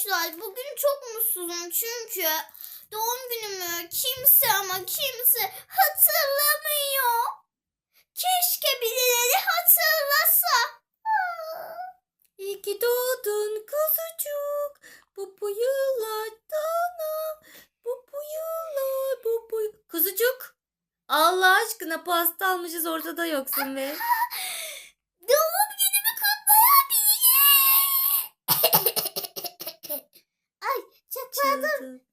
arkadaşlar bugün çok mutsuzum çünkü doğum günümü kimse ama kimse hatırlamıyor. Keşke birileri hatırlasa. İyi ki doğdun kuzucuk. Bu bu yıllardan bu bu yıllar bu bu. Kuzucuk. Allah aşkına pasta almışız ortada yoksun be. Doğum günümü kutlayan biri. Ay çok pardon. Çılgın.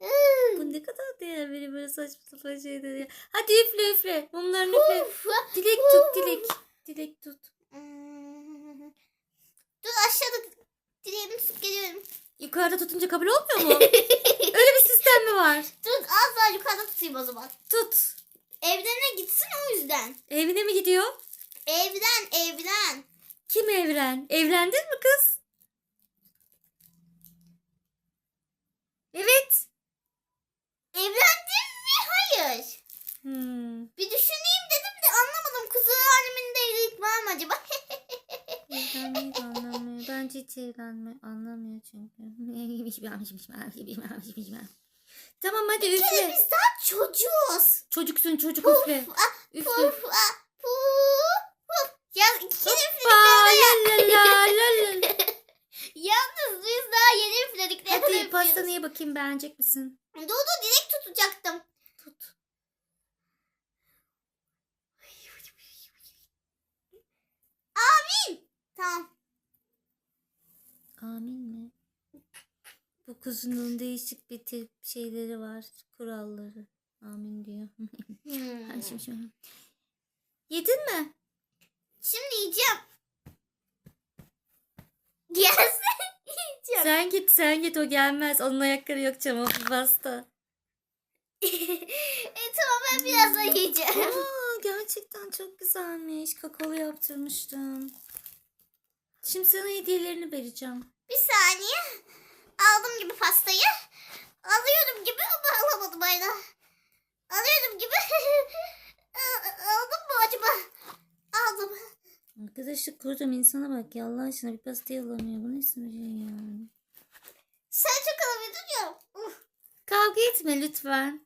Değer biri böyle saçma sapan şeyler ya. Hadi üfle üfle. Mumlarını üfle. Dilek tut dilek. Dilek tut. Hmm. Dur aşağıda dileğimi tutup geliyorum. Yukarıda tutunca kabul olmuyor mu? Öyle bir sistem mi var? Dur az daha yukarıda tutayım o zaman. Tut. Evlerine gitsin o yüzden. Evine mi gidiyor? Evden evden. Kim evren? Evlendin mi kız? Evet. Evlendin mi? Hayır. Hmm. Bir düşüneyim dedim de anlamadım. Kızı annemin de evlilik var mı acaba? Evlenmeyi de anlamıyor. Bence hiç evlenme anlamıyor çünkü. tamam hadi Bir üfle. biz daha çocuğuz. Çocuksun çocuk Puf, üfle. ah, Üfle. Puf, ah, puf, puf. Ya iki üfledik. la la la la. Yalnız biz daha yeni üfledik. Hadi pastanı ye bakayım beğenecek misin? Dur dilek tutacaktım. Tut. Tamam. Amin mi? Bu kuzunun değişik bir tip şeyleri var. Kuralları. Amin diyor. Hmm. Şimdi şimdi. Yedin mi? Şimdi yiyeceğim. Gelsin. yiyeceğim. Sen git sen git o gelmez. Onun ayakları yok çama pasta. E, tamam ben birazdan yiyeceğim. Aa, gerçekten çok güzelmiş. Kakaolu yaptırmıştım. Şimdi sana hediyelerini vereceğim. Bir saniye. Aldım gibi pastayı. Alıyorum gibi ama alamadım aynen. Alıyorum gibi. Aldım mı acaba? Aldım. Arkadaşlık kurdum insana bak ya Allah aşkına bir pastayı alamıyor. Bu nasıl bir şey ya? Sen çok alabildin ya. Uf. Kavga etme lütfen.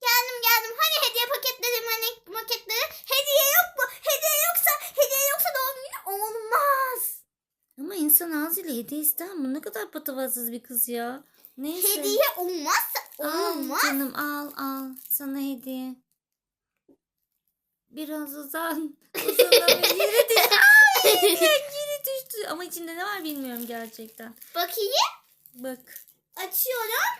Geldim geldim. Hani hediye paketlerim hani paketleri. Hediye yok mu? Hediye yoksa hediye yoksa doğum günü olmaz. Ama insan ağzıyla hediye ister mi? Ne kadar patavatsız bir kız ya. Neyse. Hediye olmazsa Al olmaz. canım al al. Sana hediye. Biraz uzan. Uzanamıyor. Yere düştü. Ay, yere düştü. Ama içinde ne var bilmiyorum gerçekten. Bakayım. Bak. Açıyorum.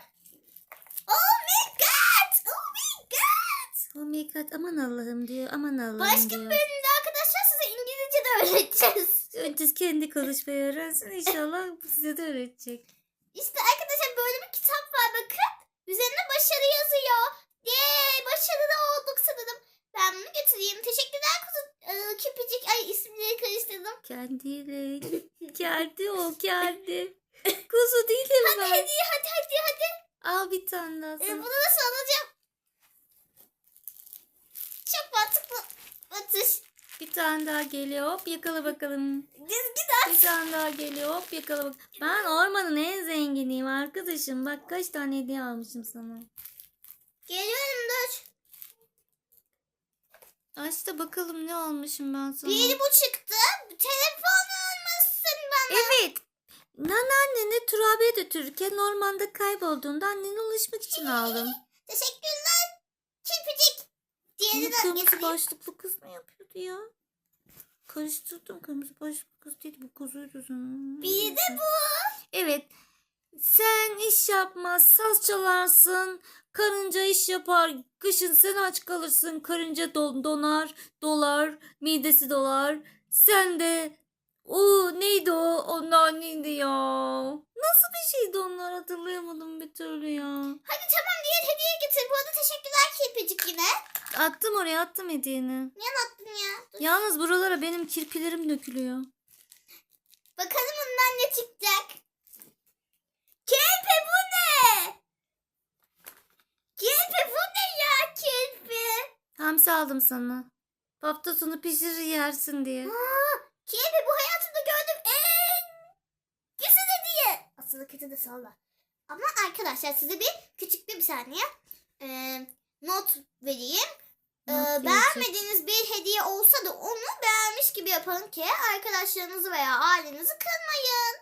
Oh my god. Oh my god. Oh my god aman Allah'ım diyor. Aman Allah'ım Başka diyor. bölümde arkadaşlar size İngilizce de öğreteceğiz. Önce kendi konuşmayı öğrensin. İnşallah size de öğretecek. İşte arkadaşlar böyle bir kitap var bakın. Üzerine başarı yazıyor. Yay başarılı olduk sanırım. Ben bunu götüreyim. Teşekkürler kuzu ee, küpücük. Ay isimleri karıştırdım. Kendiyle. Kendi o kendi. Kuzu değilim Hadi ben. hediye hadi hadi hadi. Al bir tane daha Ee, bunu nasıl alacağım? Çok mantıklı. Atış. Bir tane daha geliyor. Hop yakala bakalım. Düzgün at. Bir tane daha geliyor. Hop yakala bak. Ben ormanın en zenginiyim arkadaşım. Bak kaç tane hediye almışım sana. Geliyorum dur. Aç da bakalım ne almışım ben sana. Bir bu çıktı. Telefon almışsın bana. Evet. Anneannene turabiye götürürken ormanda kaybolduğunda annene ulaşmak için aldım. Teşekkürler. Bunu de kırmızı getireyim. başlıklı kız mı yapıyordu ya? Karıştırdım kırmızı başlıklı kız değil bu kuzuydu. Bir de bu. Evet. Sen iş yapmaz, saz çalarsın. Karınca iş yapar. Kışın sen aç kalırsın. Karınca don- donar, dolar, midesi dolar. Sen de o neydi o? Onlar neydi ya? Nasıl bir şeydi onlar hatırlayamadım bir türlü ya. Hadi tamam diğer hediye getir. Bu arada teşekkürler kirpicik yine. Attım oraya attım hediyeni. Niye attın ya? Dur. Yalnız buralara benim kirpilerim dökülüyor. Bakalım bundan ne çıkacak. Kirpi bu ne? Kirpi bu ne ya kirpi? Hamsi aldım sana. Hafta sonu pişirir yersin diye. Aa, kirpi bu hayatımda gördüğüm en güzel hediye. Aslında kötü de salla. Ama arkadaşlar size bir küçük bir, bir saniye e, not vereyim. Ee, beğenmediğiniz bir hediye olsa da onu beğenmiş gibi yapın ki arkadaşlarınızı veya ailenizi kırmayın.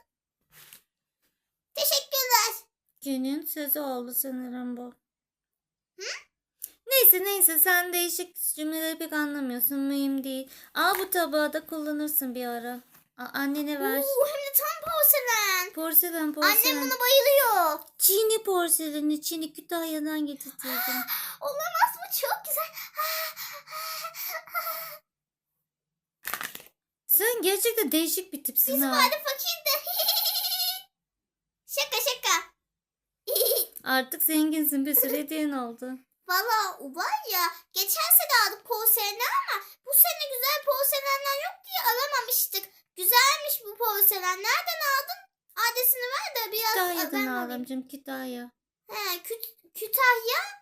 Teşekkürler. Günün sözü oldu sanırım bu. Neyse neyse sen değişik cümleleri pek anlamıyorsun. Mühim değil. Al bu tabağı da kullanırsın bir ara. A- annene ver. Oo, hem de tam porselen. Porselen porselen. Annem buna bayılıyor. Çin'i porseleni. Çin'i Kütahya'dan getirtirdim. Olamaz? Çok güzel. Sen gerçekten değişik bir tipsin Bizim ha. aile fakirdi. şaka şaka. Artık zenginsin bir sürü hediyen oldu. Valla var ya geçen sene aldık porseleni ama bu sene güzel porselenler yok diye alamamıştık. Güzelmiş bu porselen. Nereden aldın? Adresini ver de biraz Kütahya'dan ben alayım. aldım canım Kütahya. He, Küt- Kütahya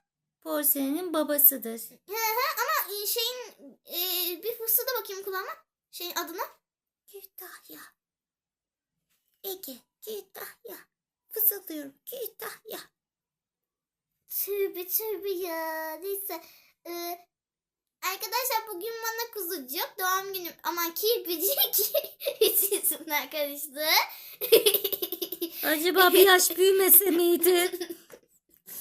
Porselenin babasıdır. He he ama e, şeyin e, bir fısılda bakayım kulağıma. Şeyin adına. Kütahya. Ege, Kütahya. Fısıldıyorum Kütahya. Tövbe tövbe ya. Neyse. E, arkadaşlar bugün bana kuzucuk doğum günüm. Aman kirpicik. Hiç isimler karıştı. Acaba bir yaş büyümese miydi?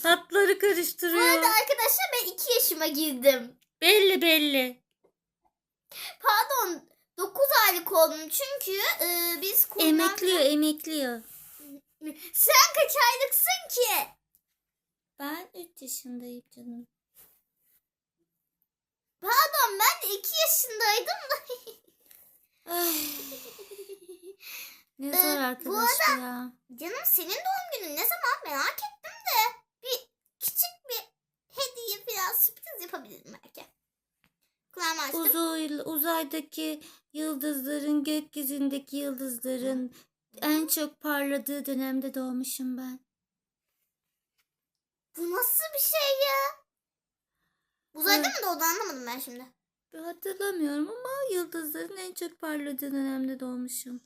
Tatları Bu karıştırıyor. arada arkadaşlar ben 2 yaşıma girdim. Belli belli. Pardon 9 aylık oldum çünkü e, biz konudan- Emekliyor emekliyor. Sen kaç aylıksın ki? Ben 3 yaşındayım canım. Pardon ben de 2 yaşındaydım da. Ay, ne Ee, zor bu arkadaş ya. Canım senin doğum günün ne zaman merak ettim de. Bir küçük bir sürpriz yapabilirim belki. Kulağımı açtım. Uzay, uzaydaki yıldızların, gökyüzündeki yıldızların en çok parladığı dönemde doğmuşum ben. Bu nasıl bir şey ya? Uzayda mı doğdu anlamadım ben şimdi. Hatırlamıyorum ama yıldızların en çok parladığı dönemde doğmuşum.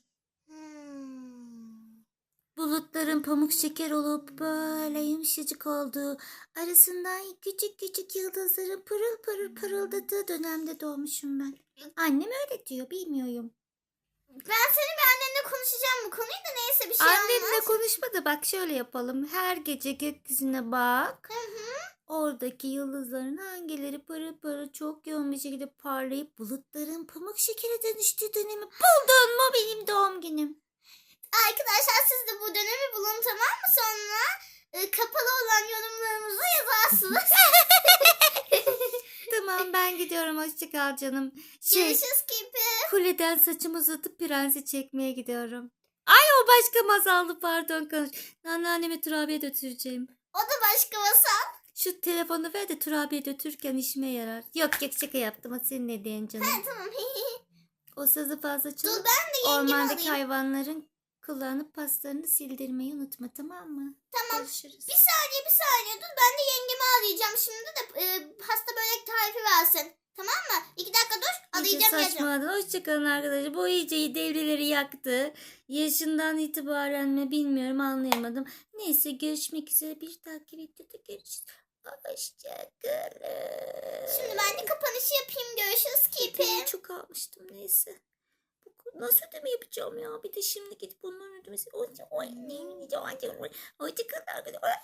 Bulutların pamuk şeker olup böyle yumuşacık olduğu, arasından küçük küçük yıldızların pırıl pırıl parıldadığı dönemde doğmuşum ben. Annem öyle diyor, bilmiyorum. Ben senin bir annenle konuşacağım bu konuyu da neyse bir şey Annemle konuşma da bak şöyle yapalım. Her gece gökyüzüne bak. Hı hı. Oradaki yıldızların hangileri pırıl pırıl çok yoğun bir şekilde parlayıp bulutların pamuk şekere dönüştüğü dönemi buldun mu benim doğum günüm? Arkadaşlar siz de bu dönemi bulun tamam mı? Sonra e, kapalı olan yorumlarımızı yazarsınız. Tamam ben gidiyorum hoşçakal canım. Şey Görüşürüz Kirpi. kuleden saçımı uzatıp prensi çekmeye gidiyorum. Ay o başka masaldı pardon konuş. Anneannemi Turabi'ye götüreceğim. O da başka masal. Şu telefonu ver de Turabi'ye götürürken işime yarar. Yok yok şaka yaptım o senin hediyen canım. Ha, tamam. O sazı fazla Dur çalıp ben de yengemi ormandaki alayım. hayvanların kullanıp paslarını sildirmeyi unutma tamam mı? Tamam. Görüşürüz. Bir saniye bir saniye dur ben de yengemi arayacağım şimdi de e, pasta börek tarifi versin. Tamam mı? İki dakika dur İyice arayacağım geleceğim. saçmaladın. Hoşçakalın arkadaşlar. Bu iyice devreleri yaktı. Yaşından itibaren mi bilmiyorum anlayamadım. Neyse görüşmek üzere. Bir dahaki videoda görüşürüz. Hoşçakalın. Şimdi ben de kapanışı yapayım. Görüşürüz Kirpi. Ben çok almıştım neyse. Nasıl ödeme yapacağım ya? Bir de şimdi gidip onların ödemesi. Oy, oy, arkadaşlar.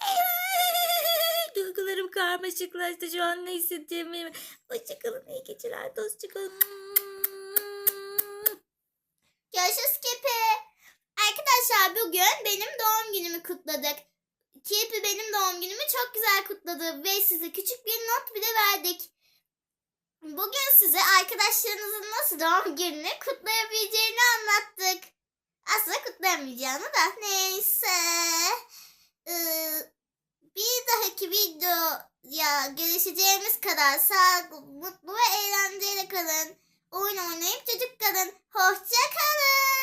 Duygularım karmaşıklaştı. Şu an ne hissettiğimi. Hoşçakalın. İyi geceler. Hoşçakalın. Görüşürüz Kirpi. Arkadaşlar bugün benim doğum günümü kutladık. Kirpi benim doğum günümü çok güzel kutladı ve size küçük bir not bile verdik. Bugün size arkadaşlarınızın nasıl doğum gününü kutlayabileceğini anlattık. Aslında kutlayamayacağını da neyse. Ee, bir dahaki videoya görüşeceğimiz kadar sağlıklı, mutlu ve eğlenceyle kalın. Oyun oynayıp çocuk kalın. Hoşça kalın.